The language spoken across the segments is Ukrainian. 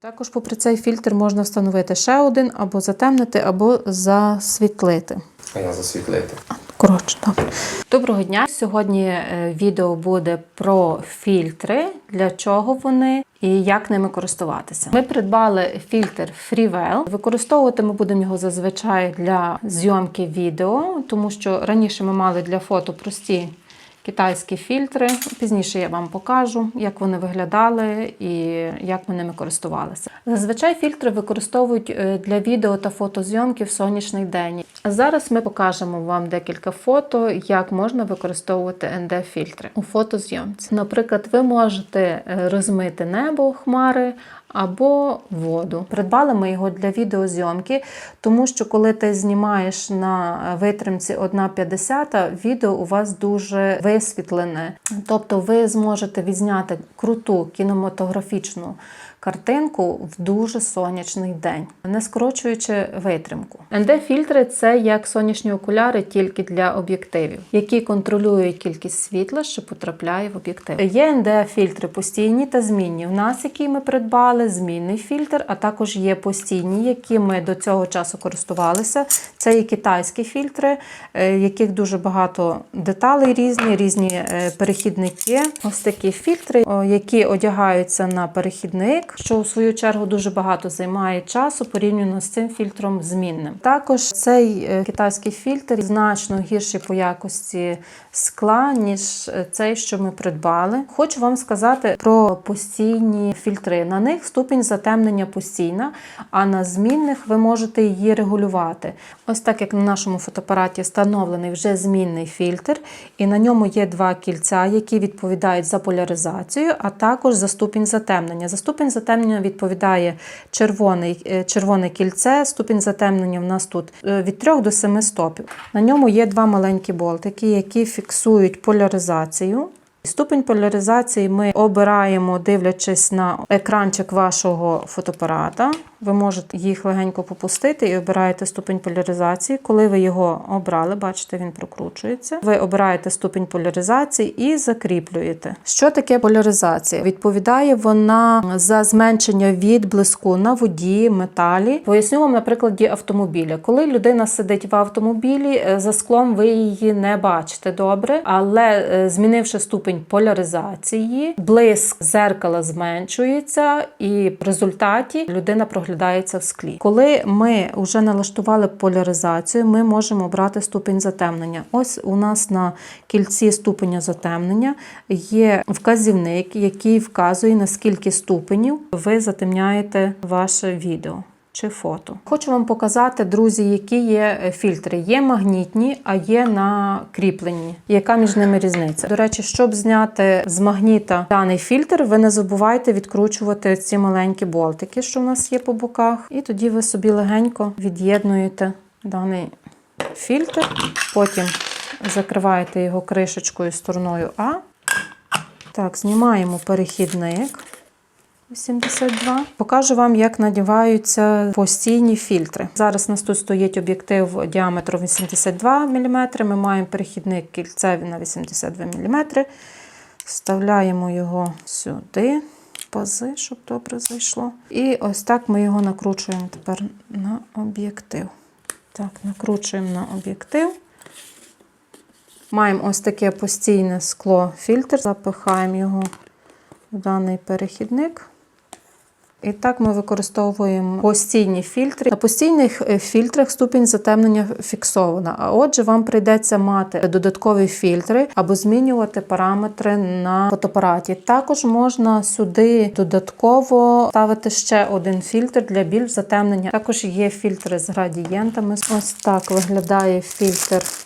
Також, попри цей фільтр, можна встановити ще один, або затемнити, або засвітлити. А я засвітлити. Коротше, добре. Доброго дня. Сьогодні е, відео буде про фільтри, для чого вони і як ними користуватися. Ми придбали фільтр Freewell. Використовувати ми будемо його зазвичай для зйомки відео, тому що раніше ми мали для фото прості. Китайські фільтри. Пізніше я вам покажу, як вони виглядали і як ми ними користувалися. Зазвичай фільтри використовують е, для відео та фотозйомки в сонячний день. А зараз ми покажемо вам декілька фото, як можна використовувати ND-фільтри у фотозйомці. Наприклад, ви можете е, розмити небо, хмари. Або воду. Придбали ми його для відеозйомки, тому що коли ти знімаєш на витримці 1,50, відео у вас дуже висвітлене. Тобто ви зможете відзняти круту кінематографічну картинку в дуже сонячний день, не скорочуючи витримку. ND-фільтри це як сонячні окуляри тільки для об'єктивів, які контролюють кількість світла, що потрапляє в об'єктив. Є ND-фільтри постійні та змінні. В нас, які ми придбали, змінний фільтр, а також є постійні, які ми до цього часу користувалися. Це і китайські фільтри, е, яких дуже багато деталей різні, різні е, перехідники. Ось такі фільтри, які одягаються на перехідник, що у свою чергу дуже багато займає часу порівняно з цим фільтром змінним. Також цей е, китайський фільтр значно гірший по якості скла, ніж е, цей, що ми придбали. Хочу вам сказати про постійні фільтри. На них ступінь затемнення постійна, а на змінних ви можете її регулювати. Ось так як на нашому фотоапараті встановлений вже змінний фільтр, і на ньому є два кільця, які відповідають за поляризацію, а також за ступінь затемнення. За ступінь затемнення відповідає червоний, е, червоне кільце. Ступінь затемнення в нас тут е, від 3 до 7 стопів. На ньому є два маленькі болтики, які фіксують поляризацію. Ступень поляризації ми обираємо, дивлячись на екранчик вашого фотоапарата. Ви можете їх легенько попустити і обираєте ступень поляризації. Коли ви його обрали, бачите, він прокручується. Ви обираєте ступень поляризації і закріплюєте. Що таке поляризація? Відповідає вона за зменшення відблиску на воді, металі. Поясню вам на прикладі автомобіля. Коли людина сидить в автомобілі, е, за склом ви її не бачите добре, але е, змінивши ступень поляризації, блиск зеркала зменшується, і в результаті людина проглядається в склі. Коли ми вже налаштували поляризацію, ми можемо обрати ступінь затемнення. Ось у нас на кільці ступеня затемнення є вказівник, який вказує, на скільки ступенів ви затемняєте ваше відео. Чи фото. Хочу вам показати, друзі, які є е, фільтри. Є магнітні, а є на кріпленні. Яка між ними різниця? До речі, щоб зняти з магніта даний фільтр, ви не забувайте відкручувати ці маленькі болтики, що в нас є по боках. І тоді ви собі легенько від'єднуєте даний фільтр. Потім закриваєте його кришечкою стороною А. Так, знімаємо перехідник. 82. Покажу вам, як надіваються постійні фільтри. Зараз у нас тут стоїть об'єктив діаметром 82 мм. Ми маємо перехідник кільцевий на 82 мм. Вставляємо його сюди, пази, щоб добре зайшло. І ось так ми його накручуємо тепер на об'єктив. Так, накручуємо на об'єктив. Маємо ось таке постійне скло фільтр, запихаємо його в даний перехідник. І так ми використовуємо постійні фільтри. На постійних е, фільтрах ступінь затемнення фіксована. А отже, вам прийдеться мати додаткові фільтри або змінювати параметри на фотоапараті. Також можна сюди додатково ставити ще один фільтр для більш затемнення. Також є фільтри з градієнтами. Ось так виглядає фільтр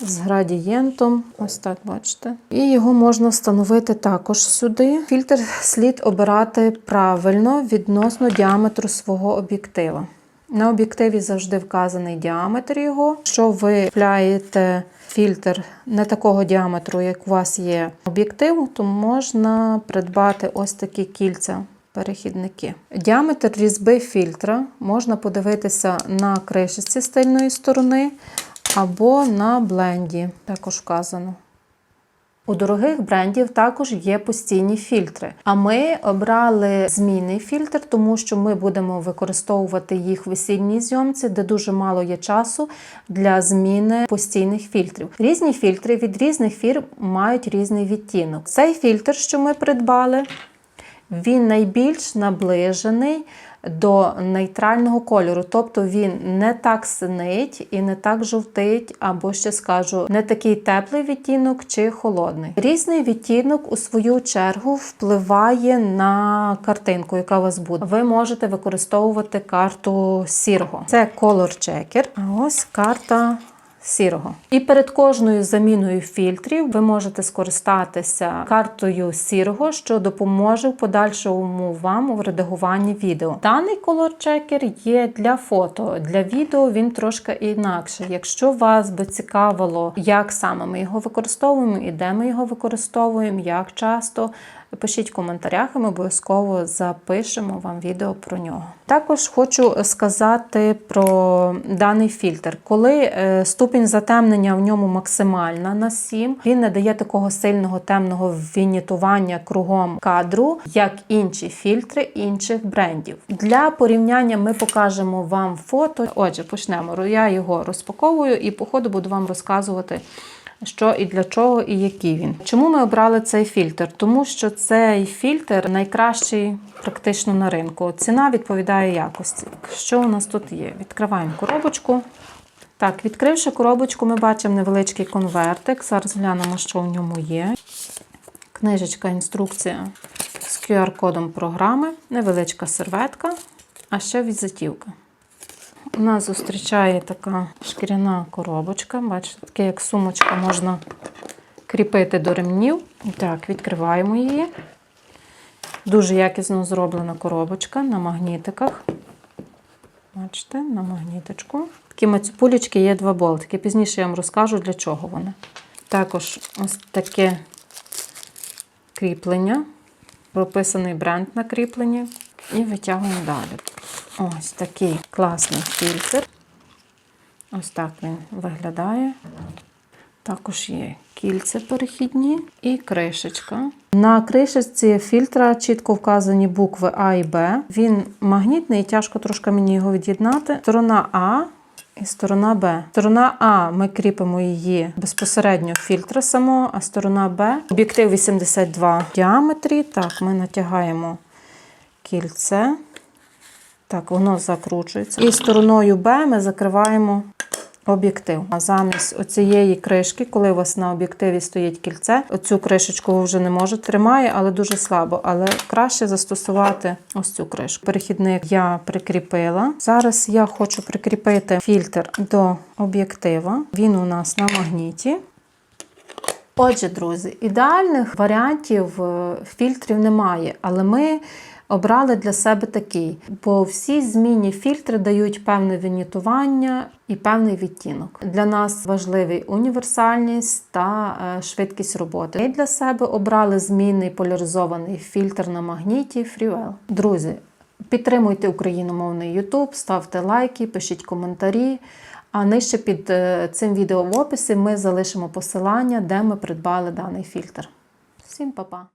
з градієнтом. Ось так бачите. І його можна встановити також сюди. Фільтр слід обирати правильно відносно діаметру свого об'єктива. На об'єктиві завжди вказаний діаметр його. Якщо ви купляєте фільтр не такого діаметру, як у вас є об'єктив, то можна придбати ось такі кільця. Перехідники. Діаметр різьби фільтра можна подивитися на кришечці з тильної сторони або на бленді, також вказано. У дорогих брендів також є постійні фільтри. А ми обрали змінний фільтр, тому що ми будемо використовувати їх в весільній зйомці, де дуже мало є часу для зміни постійних фільтрів. Різні фільтри від різних фірм мають різний відтінок. Цей фільтр, що ми придбали, він найбільш наближений до нейтрального кольору, тобто він не так синить і не так жовтить, або ще скажу, не такий теплий відтінок чи холодний. Різний відтінок у свою чергу впливає на картинку, яка у вас буде. Ви можете використовувати карту сірого. Це Color Checker. Ось карта сірого. І перед кожною заміною фільтрів ви можете скористатися картою сірого, що допоможе в подальшому вам у редагуванні відео. Даний колор чекер є для фото, для відео він трошки інакше. Якщо вас би цікавило, як саме ми його використовуємо і де ми його використовуємо, як часто. Пишіть в коментарях, і ми обов'язково запишемо вам відео про нього. Також хочу сказати про даний фільтр. Коли е, ступінь затемнення в ньому максимальна на 7, він не дає такого сильного темного вінітування кругом кадру, як інші фільтри інших брендів. Для порівняння ми покажемо вам фото. Отже, почнемо. Я його розпаковую і по ходу буду вам розказувати що і для чого, і який він. Чому ми обрали цей фільтр? Тому що цей фільтр найкращий практично на ринку. Ціна відповідає якості. Що у нас тут є? Відкриваємо коробочку. Так, відкривши коробочку, ми бачимо невеличкий конвертик. Зараз глянемо, що в ньому є. Книжечка, інструкція з QR-кодом програми, невеличка серветка, а ще візитівка. Нас зустрічає така шкіряна коробочка. Бачите, таке як сумочка можна кріпити до ремнів. Так, відкриваємо її. Дуже якісно зроблена коробочка на магнітиках. Бачите, на магніточку. Такі мацюпулечки є два болтики. Пізніше я вам розкажу, для чого вони. Також ось таке кріплення, прописаний бренд на кріпленні. І витягуємо далі. Ось такий класний фільтр. Ось так він виглядає. Також є кільця перехідні і кришечка. На кришечці фільтра чітко вказані букви А і Б. Він магнітний тяжко трошки мені його від'єднати. Сторона А і сторона Б. Сторона А ми кріпимо її безпосередньо фільтра самого, а сторона Б об'єктив 82 в діаметрі. Так, ми натягаємо кільце. Так, воно закручується. І стороною Б ми закриваємо об'єктив. А замість оцієї кришки, коли у вас на об'єктиві стоїть кільце, оцю кришечку ви вже не можете тримає, але дуже слабо. Але краще застосувати ось цю кришку. Перехідник я прикріпила. Зараз я хочу прикріпити фільтр до об'єктива. Він у нас на магніті. Отже, друзі, ідеальних варіантів е, фільтрів немає, але ми обрали для себе такий, бо всі змінні фільтри дають певне вінітування і певний відтінок. Для нас важливий універсальність та е, швидкість роботи. Ми для себе обрали змінний поляризований фільтр на магніті Freewell. Друзі, підтримуйте україномовний YouTube, ставте лайки, пишіть коментарі. А нижче під е, цим відео в описі ми залишимо посилання, де ми придбали даний фільтр. Всім па-па!